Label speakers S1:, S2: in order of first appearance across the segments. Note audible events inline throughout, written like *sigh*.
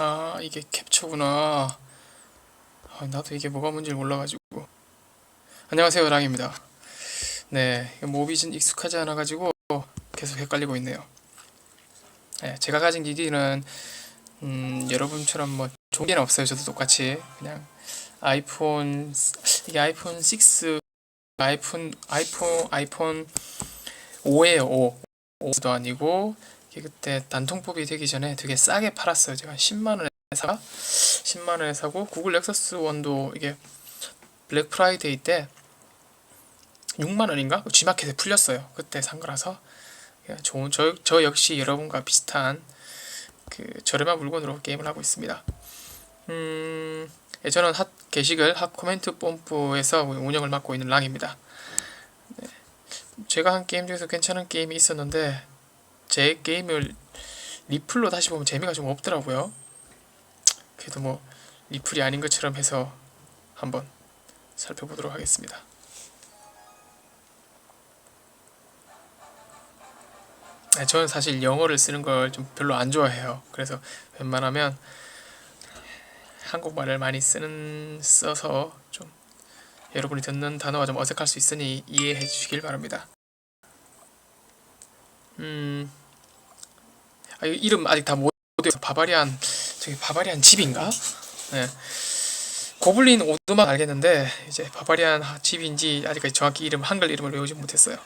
S1: 아 이게 캡처구나. 아, 나도 이게 뭐가 뭔지 몰라가지고. 안녕하세요 랑입니다. 네 모비즌 익숙하지 않아가지고 계속 헷갈리고 있네요. 네, 제가 가진 기기는 음, 여러분처럼 뭐 좋은 게는 없어요. 저도 똑같이 그냥 아이폰 이게 아이폰 6 아이폰 아이폰 아이폰 5예요. 5 5도 아니고 그때 단통법이 되기 전에 되게 싸게 팔았어요. 제가 10만 원에 사가 10만 원에 사고 구글 넥서스 원도 이게 블랙 프라이데이 때 6만 원인가 G마켓에 풀렸어요. 그때 산 거라서 예, 좋은 저, 저 역시 여러분과 비슷한 그 저렴한 물건으로 게임을 하고 있습니다. 음, 예, 저는 핫 게시글 핫 코멘트 뽐뿌에서 운영을 맡고 있는 랑입니다. 네. 제가 한 게임 중에서 괜찮은 게임이 있었는데 제 게임을 리플로 다시 보면 재미가 좀 없더라고요. 그래도 뭐 리플이 아닌 것처럼 해서 한번 살펴보도록 하겠습니다. 네, 저는 사실 영어를 쓰는 걸 좀 별로 안 좋아해요. 그래서 웬만하면 한국말을 많이 쓰는 써서 좀 여러분이 듣는 단어가 좀 어색할 수 있으니 이해해 주시길 바랍니다. 음, 아, 이 이름 아직 다 못 외워서 바바리안 저기 바바리안 집인가? 네. 고블린 오드만 알겠는데 이제 바바리안 집인지 아직까지 정확히 이름 한글 이름을 외우지 못했어요.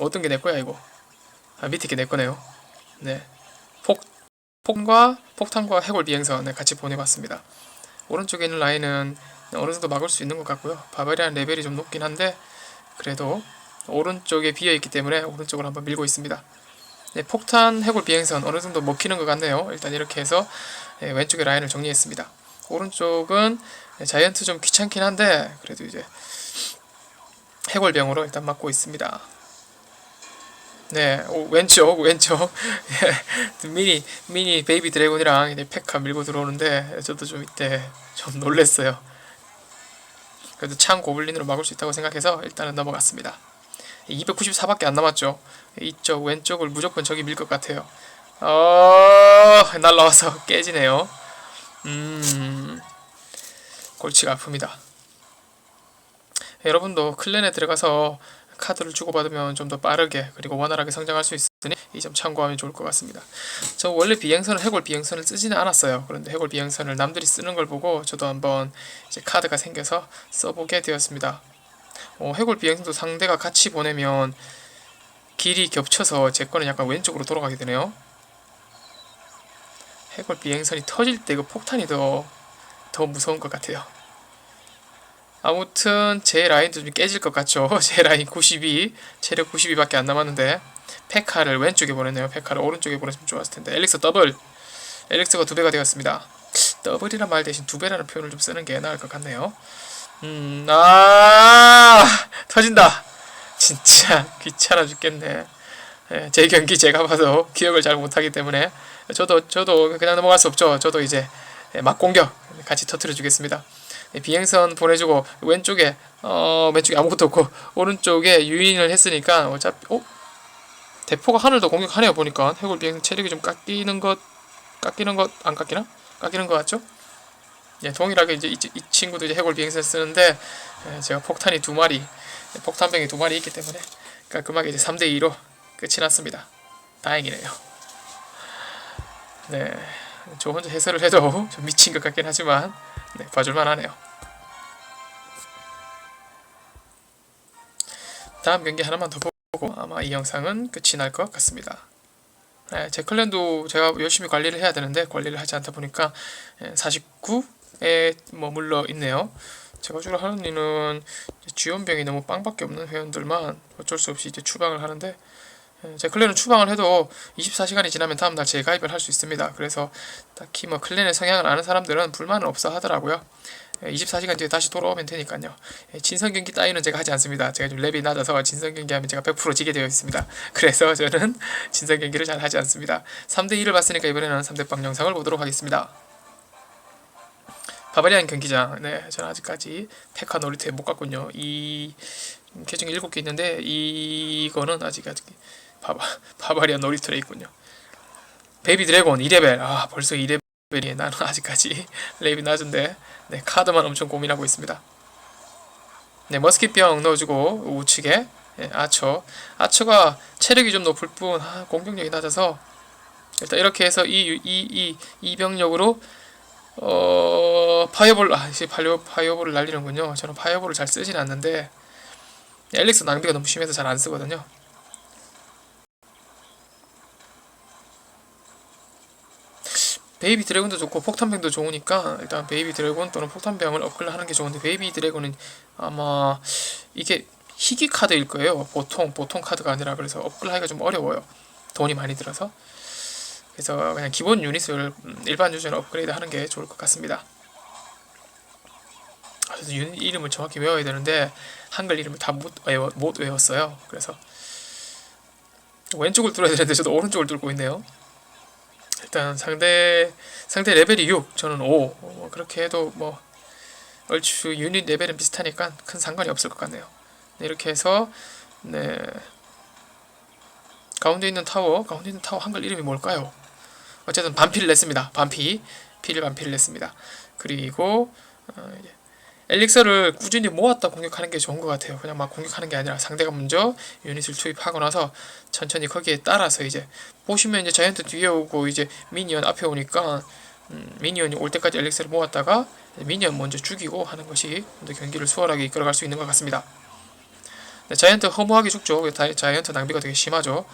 S1: 어떤 게 내 거야 이거? 아 밑에 게 내 거네요. 네. 폭 폭과 폭탄과 해골 비행선 네, 같이 보내봤습니다. 오른쪽에 있는 라인은 어느 정도 막을 수 있는 것 같고요. 바바리안 레벨이 좀 높긴 한데 그래도 오른쪽에 비어 있기 때문에 오른쪽으로 한번 밀고 있습니다. 네, 폭탄 해골 비행선 어느 정도 먹히는 것 같네요. 일단 이렇게 해서 네, 왼쪽의 라인을 정리했습니다. 오른쪽은 네, 자이언트 좀 귀찮긴 한데 그래도 이제 해골병으로 일단 맞고 있습니다. 네, 오, 왼쪽, *laughs* 왼쪽 예, 미니 미니 베이비 드래곤이랑 이제 페카 밀고 들어오는데 저도 좀 이때 좀 놀랬어요. 그래도 창 고블린으로 막을 수 있다고 생각해서 일단은 넘어갔습니다. 294밖에 안 남았죠. 이쪽 왼쪽을 무조건 저기 밀 것 같아요. 어, 날라와서 *laughs* 깨지네요. 음, 골치가 아픕니다. 여러분도 클랜에 들어가서 카드를 주고받으면 좀 더 빠르게 그리고 원활하게 성장할 수 있으니 이 점 참고하면 좋을 것 같습니다. 저 원래 비행선을 해골 비행선을 쓰지는 않았어요. 그런데 해골 비행선을 남들이 쓰는 걸 보고 저도 한번 이제 카드가 생겨서 써보게 되었습니다. 어, 해골 비행선도 상대가 같이 보내면 길이 겹쳐서 제 거는 약간 왼쪽으로 돌아가게 되네요. 해골 비행선이 터질 때 그 폭탄이 더, 더 무서운 것 같아요. 아무튼 제 라인도 좀 깨질 것 같죠. *laughs* 제 라인 92, 체력 92밖에 안 남았는데 페카를 왼쪽에 보냈네요. 페카를 오른쪽에 보냈으면 좋았을 텐데 엘릭서 더블! 엘릭서가 두 배가 되었습니다. 더블이란 말 대신 두 배라는 표현을 좀 쓰는 게 나을 것 같네요. 음, 아, 터진다. 진짜 *laughs* 귀찮아 죽겠네. 예, 제 경기 제가 봐도 기억을 잘 못하기 때문에 저도 저도 그냥 넘어갈 수 없죠. 저도 이제 예, 막 공격 같이 터트려 주겠습니다. 예, 비행선 보내주고 왼쪽에 어 왼쪽에 아무것도 없고 오른쪽에 유인을 했으니까 어차피 어 대포가 하늘 더 공격하네요 보니까 해골 비행 체력이 좀 깎이는 것 깎이는 것 안 깎이나 깎이는 것 같죠? 예, 동일하게 이제 이, 이 친구도 이제 해골 비행선 쓰는데 예, 제가 폭탄이 두 마리, 폭탄병이 두 마리 있기 때문에 깔끔하게 이제 3대 2로 끝이 났습니다. 다행이네요. 네, 저 혼자 해설을 해도 *laughs* 좀 미친 것 같긴 하지만 네, 봐줄만 하네요. 다음 경기 하나만 더 보고 아마 이 영상은 끝이 날 것 같습니다. 네, 제 클랜도 제가 열심히 관리를 해야 되는데 관리를 하지 않다 보니까 49 에 머물러 있네요. 제가 주로 하는 일은 지원병이 너무 빵밖에 없는 회원들만 어쩔 수 없이 이제 추방을 하는데 예, 제 클랜은 추방을 해도 24시간이 지나면 다음날 재가입을 할 수 있습니다. 그래서 딱히 뭐 클랜의 성향을 아는 사람들은 불만은 없어 하더라고요. 24시간 뒤에 다시 돌아오면 되니까요. 예, 진성 경기 따위는 제가 하지 않습니다. 제가 좀 랩이 낮아서 진성 경기 하면 제가 100% 지게 되어 있습니다. *laughs* 그래서 저는 진성 경기를 잘 하지 않습니다. 3대 2를 봤으니까 이번에는 3대 빵 영상을 보도록 하겠습니다. 바바리안 경기장. 네, 저는 아직까지 페카 놀이터에 못 갔군요. 이 계정 7개 있는데 이거는 아직 아직 바바, *laughs* 바바리안 놀이터에 있군요. 베이비 드래곤 2레벨. 아, 벌써 2레벨. 레벨이 나는 아직까지 *laughs* 레벨이 낮은데 네, 카드만 엄청 고민하고 있습니다. 네, 머스킷병 넣어주고 우측에 네, 아처 아처가 체력이 좀 높을 뿐 아, 공격력이 낮아서 일단 이렇게 해서 이 이 이 이 병력으로 어 파이어볼 아 이제 파이어 파이어볼을 날리는군요. 저는 파이어볼을 잘 쓰진 않는데 엘릭스 낭비가 너무 심해서 잘 안 쓰거든요. 베이비 드래곤도 좋고 폭탄병도 좋으니까 일단 베이비 드래곤 또는 폭탄병을 업글 하는 게 좋은데 베이비 드래곤은 아마 이게 희귀 카드일 거예요. 보통 보통 카드가 아니라 그래서 업글 하기가 좀 어려워요. 돈이 많이 들어서 그래서 그냥 기본 유닛을 음, 일반 유저는 업그레이드 하는 게 좋을 것 같습니다. 그래서 유닛 이름을 정확히 외워야 되는데 한글 이름을 다 못 외워, 못 외웠어요. 그래서 왼쪽을 뚫어야 되는데 저도 오른쪽을 뚫고 있네요. 일단 상대 상대 레벨이 6, 저는 5. 어, 그렇게 해도 뭐 얼추 유닛 레벨은 비슷하니까 큰 상관이 없을 것 같네요. 네, 이렇게 해서 네 가운데 있는 타워, 가운데 있는 타워 한글 이름이 뭘까요? 어쨌든 반피를 냈습니다. 반피, 피를 반피를 냈습니다. 그리고 어, 엘릭서를 꾸준히 모았다 공격하는 게 좋은 것 같아요. 그냥 막 공격하는 게 아니라 상대가 먼저 유닛을 투입하고 나서 천천히 거기에 따라서 이제 보시면 이제 자이언트 뒤에 오고 이제 미니언 앞에 오니까 음, 미니언이 올 때까지 엘릭서를 모았다가 미니언 먼저 죽이고 하는 것이 좀더 경기를 수월하게 이끌어갈 수 있는 것 같습니다. 네, 자이언트 허무하게 죽죠. 다- 자이언트 낭비가 되게 심하죠.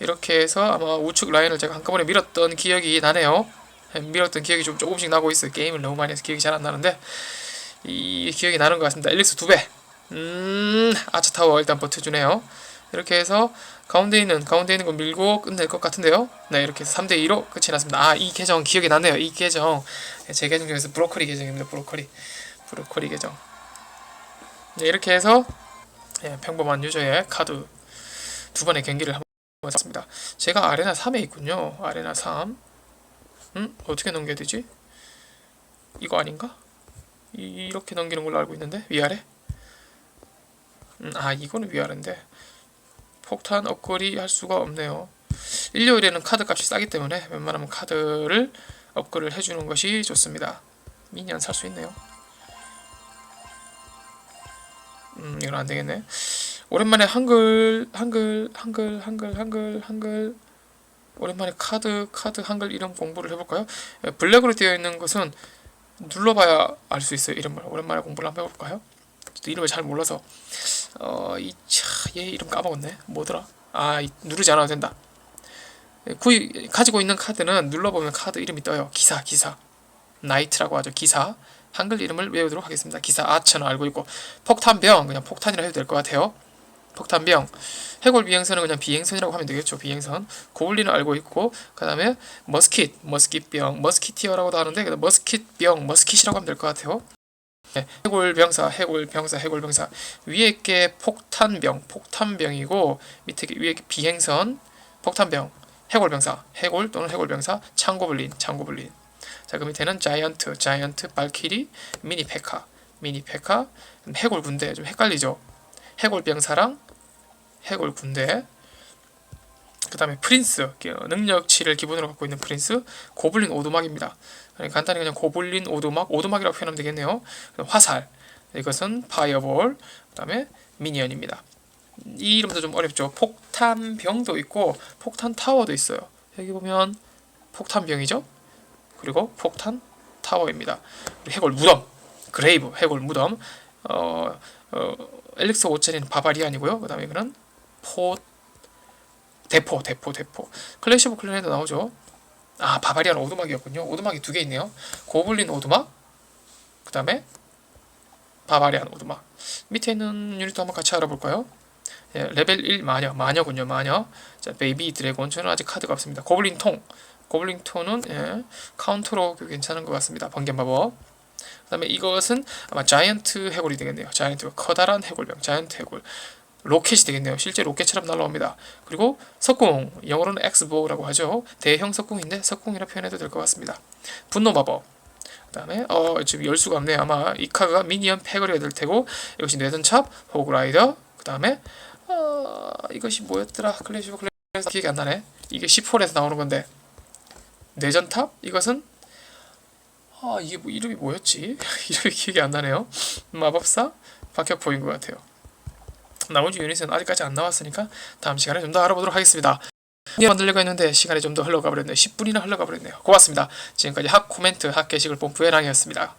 S1: 이렇게 해서 아마 우측 라인을 제가 한꺼번에 밀었던 기억이 나네요. 네, 밀었던 기억이 좀 조금씩 나고 있어요. 게임을 너무 많이 해서 기억이 잘 안 나는데 이 기억이 나는 것 같습니다. 엘릭스 두 배. 음, 아츠타워 일단 버텨주네요. 이렇게 해서 가운데 있는 가운데 있는 거 밀고 끝낼 것 같은데요. 네, 이렇게 해서 3대 2로 끝이 났습니다. 아, 이 계정 기억이 나네요. 이 계정 네, 제 계정 중에서 브로콜리 계정입니다. 브로콜리 브로콜리 계정. 네, 이렇게 해서 예, 평범한 유저의 카드 두 번의 경기를 한 번 해봤습니다. 제가 아레나 3에 있군요. 아레나 3. 음? 어떻게 넘겨야 되지? 이거 아닌가? 이- 이렇게 넘기는 걸로 알고 있는데 위아래? 음, 아 이거는 위아래인데 폭탄 업글이 할 수가 없네요. 일요일에는 카드 값이 싸기 때문에 웬만하면 카드를 업글을 해주는 것이 좋습니다. 미니언 살 수 있네요. 음 이건 안 되겠네. 오랜만에 한글 한글 한글 한글 한글 한글 오랜만에 카드 카드 한글 이름 공부를 해볼까요? 예, 블랙으로 되어 있는 것은 눌러봐야 알 수 있어요 이름을 오랜만에 공부를 한번 해볼까요? 이름을 잘 몰라서 어 이 차 얘 이름 까먹었네 뭐더라? 아 이- 누르지 않아도 된다. 예, 구이 가지고 있는 카드는 눌러보면 카드 이름이 떠요 기사 기사 나이트라고 하죠 기사 한글 이름을 외우도록 하겠습니다. 기사 아처는 알고 있고 폭탄병 그냥 폭탄이라 해도 될 것 같아요. 폭탄병 해골 비행선은 그냥 비행선이라고 하면 되겠죠. 비행선 고블린은 알고 있고 그 다음에 머스킷 머스킷병 머스키티어라고도 하는데 머스킷병 머스킷이라고 하면 될 것 같아요. 네, 해골병사 해골병사 해골병사 위에 게 폭탄병 폭탄병이고 밑에 게 위에 게 비행선 폭탄병 해골병사 해골 또는 해골병사 창고블린 창고블린 자, 그 밑에는 자이언트, 자이언트, 발키리, 미니 페카, 미니 페카, 해골 군대 좀 헷갈리죠. 해골 병사랑 해골 군대. 그 다음에 프린스 능력치를 기본으로 갖고 있는 프린스 고블린 오두막입니다. 그러니까 간단히 그냥 고블린 오두막 오두막이라고 표현하면 되겠네요. 화살 이것은 파이어볼 그 다음에 미니언입니다. 이 이름도 좀 어렵죠. 폭탄병도 있고 폭탄 타워도 있어요. 여기 보면 폭탄병이죠. 그리고 폭탄 타워입니다. 해골 무덤, 그레이브 해골 무덤, 어, 어 엘릭스 5천인 바바리안이고요. 그 다음에 이거는 포 대포, 대포, 대포. 클래시 오브 클랜에도 나오죠. 아 바바리안 오두막이었군요. 오두막이 두 개 있네요. 고블린 오두막, 그 다음에 바바리안 오두막. 밑에 있는 유닛도 한번 같이 알아볼까요? 예, 레벨 1 마녀, 마녀군요, 마녀. 자, 베이비 드래곤. 저는 아직 카드가 없습니다. 고블린 통. 고블린 톤은 예, 카운터로 괜찮은 것 같습니다. 번개 마법. 그 다음에 이것은 아마 자이언트 해골이 되겠네요. 자이언트 커다란 해골병, 자이언트 해골. 로켓이 되겠네요. 실제 로켓처럼 날라옵니다. 그리고 석궁, 영어로는 엑스보라고 하죠. 대형 석궁인데 석궁이라 표현해도 될 것 같습니다. 분노 마법. 그다음에 어 지금 열 수가 없네요. 아마 이 카드가 미니언 패거리가 될 테고 이것이 뇌전찹, 호그라이더. 그다음에 어 이것이 뭐였더라? 클래시 오브 클래스 기억이 안 나네. 이게 10홀에서 나오는 건데 뇌전탑 이것은 아 이게 뭐 이름이 뭐였지? *laughs* 이름이 기억이 안 나네요. 마법사 박혁포인 것 같아요. 나머지 유닛은 아직까지 안 나왔으니까 다음 시간에 좀 더 알아보도록 하겠습니다. 만들려고 했는데 시간이 좀 더 흘러가 버렸네요. 10분이나 흘러가 버렸네요. 고맙습니다. 지금까지 학 코멘트 학 게시글 본부의 랑이었습니다.